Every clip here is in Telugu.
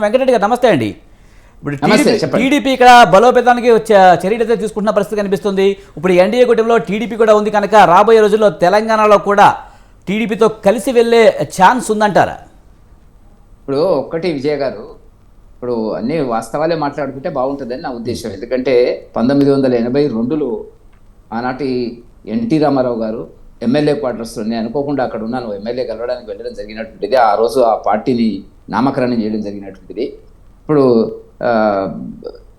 వెంకటరెడ్డి గారు నమస్తే అండి. ఇప్పుడు టీడీపీ ఇక్కడ బలోపేతానికి వచ్చే చర్యలు అయితే తీసుకుంటున్న పరిస్థితి కనిపిస్తుంది. ఇప్పుడు ఎన్డీఏ కూటమిలో టీడీపీ కూడా ఉంది కనుక రాబోయే రోజుల్లో తెలంగాణలో కూడా టీడీపీతో కలిసి వెళ్ళే ఛాన్స్ ఉందంటారా? ఇప్పుడు ఒక్కటి విజయ్ గారు ఇప్పుడు అన్ని వాస్తవాలే మాట్లాడుకుంటే బాగుంటుందని నా ఉద్దేశం. ఎందుకంటే పంతొమ్మిది వందల ఎనభై రెండులో ఆనాటి ఎన్టీ రామారావు గారు ఎమ్మెల్యే క్వార్టర్స్లో నేను అనుకోకుండా అక్కడ ఉన్నాను ఎమ్మెల్యే కలవడానికి వెళ్ళడం జరిగినటువంటిది ఆ రోజు ఆ పార్టీని నామకరణం చేయడం జరిగినటువంటిది. ఇప్పుడు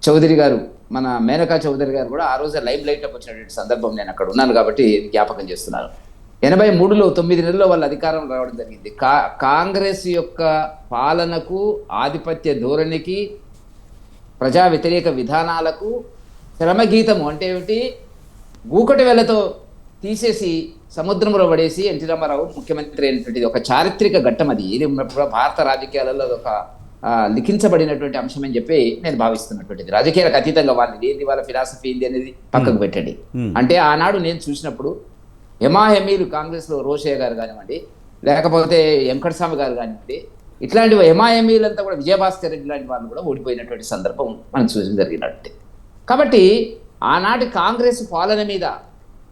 చౌదరి గారు మన మేనకా చౌదరి గారు కూడా ఆ రోజు లైవ్ అప్ వచ్చినటువంటి సందర్భం నేను అక్కడ ఉన్నాను కాబట్టి జ్ఞాపకం చేస్తున్నాను. ఎనభై మూడులో తొమ్మిది నెలల్లో వాళ్ళ అధికారం రావడం జరిగింది. కా కాంగ్రెస్ యొక్క పాలనకు ఆధిపత్య ధోరణికి ప్రజా వ్యతిరేక విధానాలకు శ్రమగీతము అంటే ఏమిటి? గూకటి వేలతో తీసేసి సముద్రంలో పడేసి ఎన్టీ రామారావు ముఖ్యమంత్రి అయినటువంటిది ఒక చారిత్రక ఘట్టం అది. ఇది భారత రాజకీయాలలో ఒక లిఖించబడినటువంటి అంశం అని చెప్పి నేను భావిస్తున్నటువంటిది. రాజకీయాలకు అతీతంగా వాళ్ళది. ఏంది వాళ్ళ ఫిలాసఫీ ఏంది అనేది పక్కకు పెట్టండి. అంటే ఆనాడు నేను చూసినప్పుడు ఎమాహెమీలు కాంగ్రెస్లో రోషయ్య గారు కానివ్వండి లేకపోతే వెంకటస్వామి గారు కానివ్వండి ఇట్లాంటి ఎమాఎమీలంతా కూడా విజయభాస్కర్ రెడ్డి లాంటి వాళ్ళు కూడా ఓడిపోయినటువంటి సందర్భం మనం చూసిన జరిగినట్టు. కాబట్టి ఆనాటి కాంగ్రెస్ పాలన మీద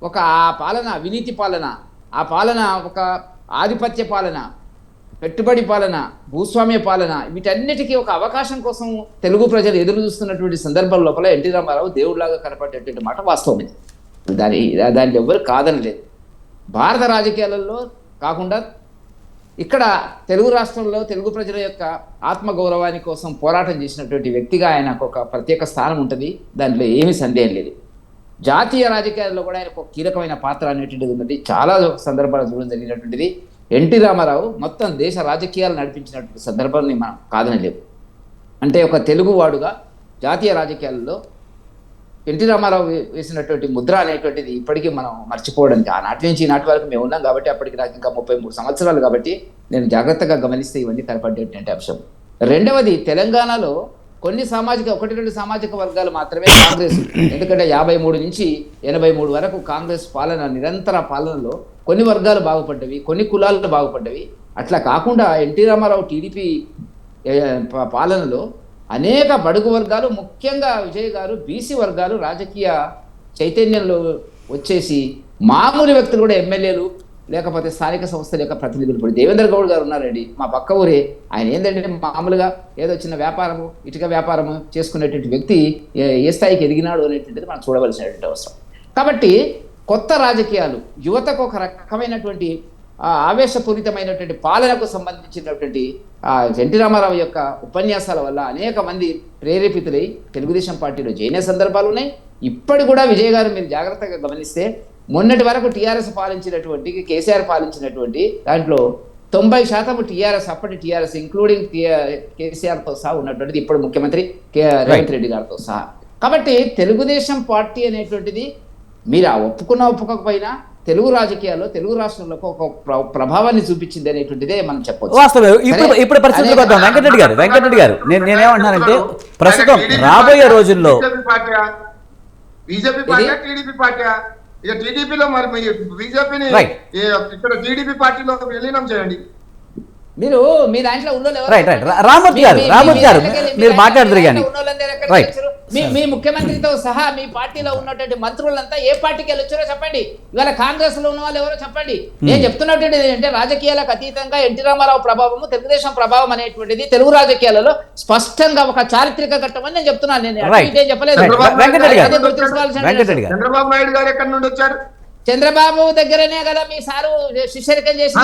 ఒక ఆ పాలన అవినీతి పాలన ఆ పాలన ఒక ఆధిపత్య పాలన పెట్టుబడి పాలన భూస్వామ్య పాలన వీటన్నిటికీ ఒక అవకాశం కోసం తెలుగు ప్రజలు ఎదురు చూస్తున్నటువంటి సందర్భం లోపల ఎన్టీ రామారావు దేవుడిలాగా కనపడేటువంటి మాట వాస్తవం ఇది దాని దాన్ని ఎవ్వరు కాదనలేదు. భారత రాజకీయాలలో కాకుండా ఇక్కడ తెలుగు రాష్ట్రంలో తెలుగు ప్రజల యొక్క ఆత్మగౌరవాని కోసం పోరాటం చేసినటువంటి వ్యక్తిగా ఆయనకు ఒక ప్రత్యేక స్థానం ఉంటుంది. దాంట్లో ఏమీ సందేహం లేదు. జాతీయ రాజకీయాల్లో కూడా ఆయనకు ఒక కీలకమైన పాత్ర అనేటువంటిది ఉన్నది. చాలా సందర్భాలు చూడడం జరిగినటువంటిది. ఎన్టీ రామారావు మొత్తం దేశ రాజకీయాలు నడిపించినటువంటి సందర్భాన్ని మనం కాదనలేము అంటే ఒక తెలుగువాడుగా జాతీయ రాజకీయాల్లో ఎన్టీ రామారావు వేసినటువంటి ముద్ర అనేటువంటిది ఇప్పటికీ మనం మర్చిపోవడానికి ఆనాటి నుంచి ఈనాటి వరకు మేము ఉన్నాం కాబట్టి అప్పటికి నాకు ఇంకా ముప్పై మూడు సంవత్సరాలు కాబట్టి నేను జాగ్రత్తగా గమనిస్తే ఇవన్నీ కనపడేటువంటి అంశం. రెండవది తెలంగాణలో కొన్ని సామాజిక ఒకటి రెండు సామాజిక వర్గాలు మాత్రమే కాంగ్రెస్. ఎందుకంటే యాభై మూడు నుంచి ఎనభై మూడు వరకు కాంగ్రెస్ పాలన నిరంతర పాలనలో కొన్ని వర్గాలు బాగుపడ్డవి కొన్ని కులాలు బాగుపడ్డవి. అట్లా కాకుండా ఎన్టీ రామారావు టీడీపీ ప- పాలనలో అనేక బడుగు వర్గాలు ముఖ్యంగా విజయ్ గారు బీసీ వర్గాలు రాజకీయ చైతన్యంలో వచ్చేసి మామూలు వ్యక్తులు కూడా ఎమ్మెల్యేలు లేకపోతే స్థానిక సంస్థల యొక్క ప్రతినిధులు ఇప్పుడు దేవేంద్ర గౌడ్ గారు ఉన్నారండి. మా పక్క ఊరే. ఆయన ఏంటంటే మామూలుగా ఏదో చిన్న వ్యాపారము ఇటుక వ్యాపారము చేసుకునేటువంటి వ్యక్తి ఏ- స్థాయికి ఎదిగినాడు అనేటువంటిది మనం చూడవలసినటువంటి అవసరం. కాబట్టి కొత్త రాజకీయాలు యువతకు ఒక రకమైనటువంటి ఆవేశపూరితమైనటువంటి పాలనకు సంబంధించినటువంటి ఎన్టీ రామారావు యొక్క ఉపన్యాసాల వల్ల అనేక మంది ప్రేరేపితులై తెలుగుదేశం పార్టీలో చేరిన సందర్భాలు ఉన్నాయి ఇప్పటి కూడా విజయ్ గారు మీరు జాగ్రత్తగా గమనిస్తే మొన్నటి వరకు టీఆర్ఎస్ పాలించినటువంటి కేసీఆర్ పాలించినటువంటి దాంట్లో తొంభై శాతం టీఆర్ఎస్ అప్పటి టీఆర్ఎస్ ఇంక్లూడింగ్ కేసీఆర్తో సహా ఉన్నటువంటిది ఇప్పుడు ముఖ్యమంత్రి కె రేవంత్ రెడ్డి గారితో సహా. కాబట్టి తెలుగుదేశం పార్టీ అనేటువంటిది మీరు ఆ ఒప్పుకున్నా ఒప్పుకోకపోయినా తెలుగు రాజకీయాల్లో తెలుగు రాష్ట్రంలో ఒక ప్ర- ప్రభావాన్ని చూపించింది అనేటువంటిదే మనం చెప్పొచ్చు. వాస్తవే. ఇప్పుడు ఇప్పుడు పరిస్థితులకు వద్దాం వెంకటరెడ్డి గారు వెంకటరెడ్డి గారు నేను నేనేమంటున్నానంటే ప్రస్తుతం రాబోయే రోజుల్లో బీజేపీ పార్టీ టీడీపీ పార్టీ ఇక టీడీపీలో మరి బీజేపీని. ఇక్కడ టీడీపీ పార్టీలో విలీనం చేయండి మీరు మీ దాంట్లో ఉన్నోళ్ళు ఎవరు? Right, right. రా- రామూర్తి మీ- గారు, మీ గారు, మీరు మాట్లాడదురు కానీ. వచ్చారు? మీ మీ ముఖ్యమంత్రితో సహా మీ పార్టీలో ఉన్నటువంటి మంత్రులంతా ఏ పార్టీకి వెళ్ళి వచ్చారో చెప్పండి. ఇవాళ కాంగ్రెస్లో ఉన్న వాళ్ళు ఎవరో చెప్పండి. నేను చెప్తున్నటువంటి ఏంటంటే రాజకీయాలకు అతీతంగా ఎన్టీ రామారావు ప్రభావము తెలుగుదేశం ప్రభావం అనేటువంటిది తెలుగు రాజకీయాలలో స్పష్టంగా ఒక చారిత్రక ఘట్టం అని నేను చెప్తున్నాను. నేను చెప్పలేదు. చంద్రబాబు నాయుడు గారు ఎక్కడి నుండి వచ్చారు? చంద్రబాబు దగ్గరనే కదా మీ సారు శిష్యరికం చేసి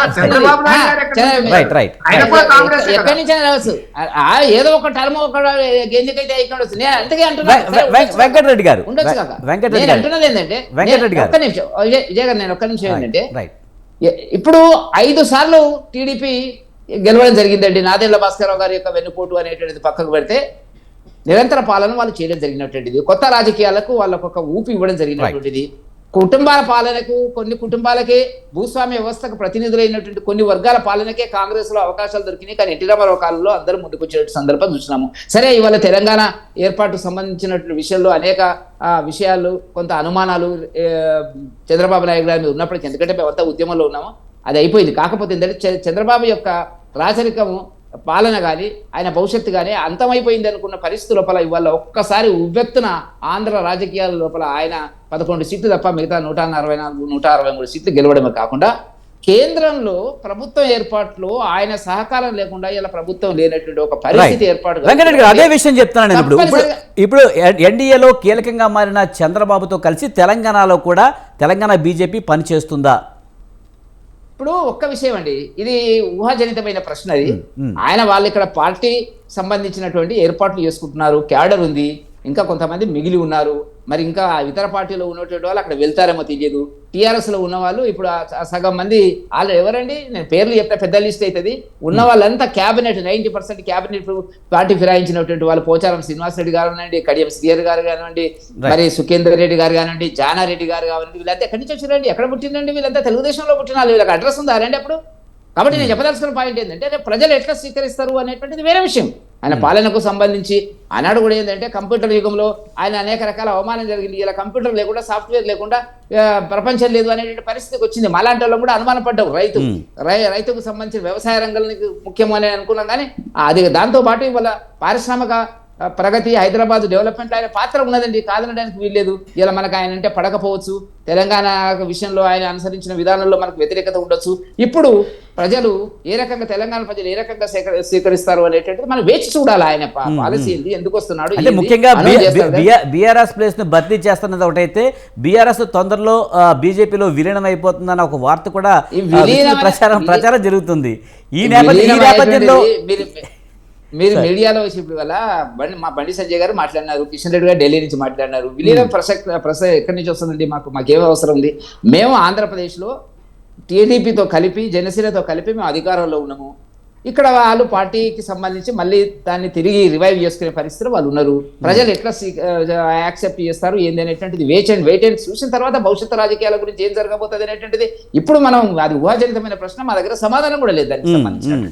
ఎక్కడి నుంచి? రావచ్చు. ఏదో ఒక టర్మ్ ఒక ఎందుకైతే వస్తుంది నేను అంతకే అంటున్నా. వె- వె- వె- వెంకటరెడ్డి గారు. ఉండొచ్చు వె- కాక వెంకటరెడ్డి నేను అంటున్నది ఏంటంటే. ఒక్క నిమిషం. విజయ్ గారు నేను ఒక్క నిమిషం ఏంటంటే ఇప్పుడు ఐదు సార్లు టీడీపీ గెలవడం జరిగిందండి. నాదెండ్ల భాస్కరరావు గారి యొక్క వెన్నుపోటు అనేటువంటిది పక్కకు పెడితే నిరంతర పాలన వాళ్ళు చేయడం జరిగినటువంటిది. కొత్త రాజకీయాలకు వాళ్ళకు ఒక ఊపి ఇవ్వడం జరిగినటువంటిది. కుటుంబాల పాలనకు కొన్ని కుటుంబాలకే భూస్వామ్య వ్యవస్థకు ప్రతినిధులైనటువంటి కొన్ని వర్గాల పాలనకే కాంగ్రెస్లో అవకాశాలు దొరికినాయి. కానీ ఎన్టీ రామారావు కాలంలో అందరూ ముందుకు సందర్భం చూసినాము. సరే ఇవాళ తెలంగాణ ఏర్పాటుకు సంబంధించినటువంటి విషయంలో అనేక విషయాలు కొంత అనుమానాలు చంద్రబాబు నాయుడు గారి మీద ఉన్నప్పటికీ ఎందుకంటే మేమంతా ఉద్యమంలో ఉన్నాము. అది అయిపోయింది. కాకపోతే ఏంటంటే చ- చంద్రబాబు యొక్క రాచరికము పాలన కానీ ఆయన భవిష్యత్తు కానీ అంతమైపోయింది అనుకున్న పరిస్థితి లోపల ఇవాళ ఒక్కసారి ఉవ్వెత్తున ఆంధ్ర రాజకీయాల లోపల ఆయన పదకొండు సీట్లు తప్ప మిగతా నూట అరవై నాలుగు నూట అరవై మూడు సీట్లు గెలవడమే కాకుండా కేంద్రంలో ప్రభుత్వం ఏర్పాట్లు ఆయన సహకారం లేకుండా ఇలా ప్రభుత్వం లేనటువంటి ఒక పరిస్థితి ఏర్పాటు వెంకటరెడ్డి గారు అదే విషయం చెప్తున్నాను నేను ఇప్పుడు. ఇప్పుడు ఎన్డీఏలో కీలకంగా మారిన చంద్రబాబుతో కలిసి తెలంగాణలో కూడా తెలంగాణ బీజేపీ పనిచేస్తుందా? ఇప్పుడు ఒక్క విషయం అండి. ఇది ఊహాజనితమైన ప్రశ్న అది. ఆయన వాళ్ళు ఇక్కడ పార్టీ సంబంధించినటువంటి ఏర్పాట్లు చేసుకుంటున్నారు క్యాడర్ ఉంది ఇంకా కొంతమంది మిగిలి ఉన్నారు. మరి ఇంకా ఇతర పార్టీలో ఉన్నటువంటి వాళ్ళు అక్కడ వెళ్తారేమో తెలియదు. టీఆర్ఎస్లో ఉన్న వాళ్ళు ఇప్పుడు సగం మంది వాళ్ళు ఎవరండి? నేను పేర్లు చెప్తే పెద్ద లిస్ట్ అవుతుంది ఉన్న వాళ్ళంతా cabinet ninety percent cabinet party ఫిరాయించినటువంటి వాళ్ళు పోచారం శ్రీనివాస్ రెడ్డి గారు కానివ్వండి కడియం శ్రీయర్ గారు కానివ్వండి మరి సుఖేందర్ రెడ్డి గారు కానివ్వండి జానారెడ్డి గారు కానివ్వండి వీళ్ళంతా ఎక్కడి నుంచి వచ్చిరండి? ఎక్కడ పుట్టిందండి వీళ్ళంతా? తెలుగుదేశంలో పుట్టిన వాళ్ళు వీళ్ళకి అడ్రస్ ఉందా రండి అప్పుడు? కాబట్టి నేను చెప్పదలసిన పాయింట్ ఏంటంటే రేపు ప్రజలు ఎట్లా స్వీకరిస్తారు? అనేటువంటిది వేరే విషయం. ఆయన పాలనకు సంబంధించి ఆనాడు కూడా ఏంటంటే కంప్యూటర్ యుగంలో ఆయన అనేక రకాల అవమానం జరిగింది. ఇలా కంప్యూటర్ లేకుండా సాఫ్ట్వేర్ లేకుండా ప్రపంచం లేదు అనేటువంటి పరిస్థితికి వచ్చింది. మాలాంటి వాళ్ళు కూడా అనుమానం పడ్డావు రైతు. రైతుకు సంబంధించిన వ్యవసాయ రంగానికి ముఖ్యం అని అనుకున్నాం. కానీ అది దాంతో పాటు ఇవాళ పారిశ్రామిక ప్రగతి హైదరాబాద్ డెవలప్మెంట్ ఆయన పాత్ర ఉన్నదండి. కాదనడానికి వీల్లేదు. ఇలా మనకు ఆయన అంటే పడకపోవచ్చు. తెలంగాణ విషయంలో ఆయన అనుసరించిన విధానంలో మనకు వ్యతిరేకత ఉండొచ్చు. ఇప్పుడు ప్రజలు ఏ రకంగా తెలంగాణ ప్రజలు ఏ రకంగా స్వీకరిస్తారు అనేటువంటిది మనం వేచి చూడాలి ఆయన పాలసీ ఏంది ఎందుకు వస్తున్నాడు అంటే ముఖ్యంగా. బీఆర్ఎస్ ప్లేస్ని భర్తీ చేస్తున్నది ఒకటైతే బీఆర్ఎస్ తొందరలో బీజేపీలో విలీనం అయిపోతుందన్న ఒక వార్త కూడా ప్రచారం ప్రచారం జరుగుతుంది. ఈ నేపథ్యంలో మీరు మీడియాలో ఇప్పుడు వల్ల బండి మా బండి సంజయ్ గారు మాట్లాడినారు కిషన్ రెడ్డి గారు ఢిల్లీ నుంచి మాట్లాడినారు. విలీనం ప్రసక్తి ప్రస ఎక్కడి నుంచి వస్తుందండి మాకు? మాకేం అవసరం ఉంది? మేము ఆంధ్రప్రదేశ్లో టీడీపీతో కలిపి జనసేనతో కలిపి మేము అధికారంలో ఉన్నాము. ఇక్కడ వాళ్ళు పార్టీకి సంబంధించి మళ్ళీ దాన్ని తిరిగి రివైవ్ చేసుకునే పరిస్థితిలో వాళ్ళు ఉన్నారు. ప్రజలు ఎట్లా యాక్సెప్ట్ చేస్తారు ఏంది అనేటువంటిది వెయిట్ అండ్ వెయిట్ అండ్ చూసిన తర్వాత భవిష్యత్తు రాజకీయాల గురించి ఏం జరగబోతుంది అనేటువంటిది ఇప్పుడు మనం అది ఊహాజనితమైన ప్రశ్న మా దగ్గర సమాధానం కూడా లేదు దానికి సంబంధించి.